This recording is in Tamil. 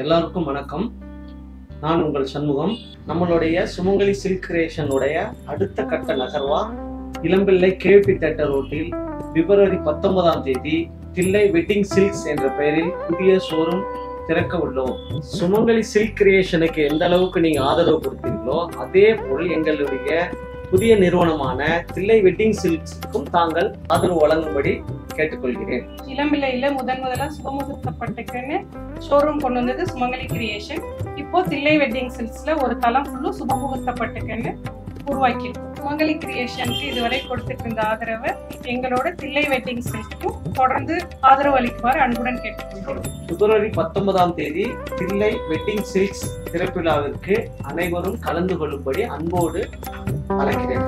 எல்லாருக்கும் வணக்கம். நான் உங்கள் சண்முகம். நம்மளுடைய சுமங்கலி சில்க் கிரியேஷனுடைய அடுத்த கட்ட நகர்வா? இளம்பிள்ளை கேபி தேட்டர் ரோட்டில் பிப்ரவரி பத்தொன்பதாம் தேதி தில்லை வெட்டிங் சில்க்ஸ் என்ற பெயரில் புதிய ஷோரூம் திறக்க உள்ளோம். சுமங்கலி சில்க் கிரியேஷனுக்கு எந்த அளவுக்கு நீங்க ஆதரவு கொடுத்தீங்களோ அதே போல் எங்களுடைய புதிய நிறுவனமான தில்லை வெட்டிங் சில்க்ஸுக்கும் தாங்கள் ஆதரவு வழங்கும்படி கேட்டுக்கொள்கிறேன். இளம்பிள்ளையில முதன் முதலா சுபமுகூர்த்தப்பட்டுக்குன்னு ஷோரூம் கொண்டு வந்தது சுமங்கலி கிரியேஷன் இப்போ தில்லை வெட்டிங் சில்க்ஸ்ல ஒரு தளம் ஃபுல்லும் சுபமுகூர்த்தப்பட்டுக்குன்னு உருவாக்கியிருக்கோம் சுமங்கலி கிரியேஷனுக்கு இதுவரை கொடுத்துட்டு இருந்த ஆதரவை எங்களோட தில்லை வெட்டிங் சில்க்கும் தொடர்ந்து ஆதரவு அளிக்குமாறு அன்புடன் கேட்டுக்கொள்கிறோம் பிப்ரவரி பத்தொன்பதாம் தேதி தில்லை வெட்டிங் சில்க்ஸ் திறப்பிழாவிற்கு அனைவரும் கலந்து கொள்ளும்படி அன்போடு அழைக்கிறேன்.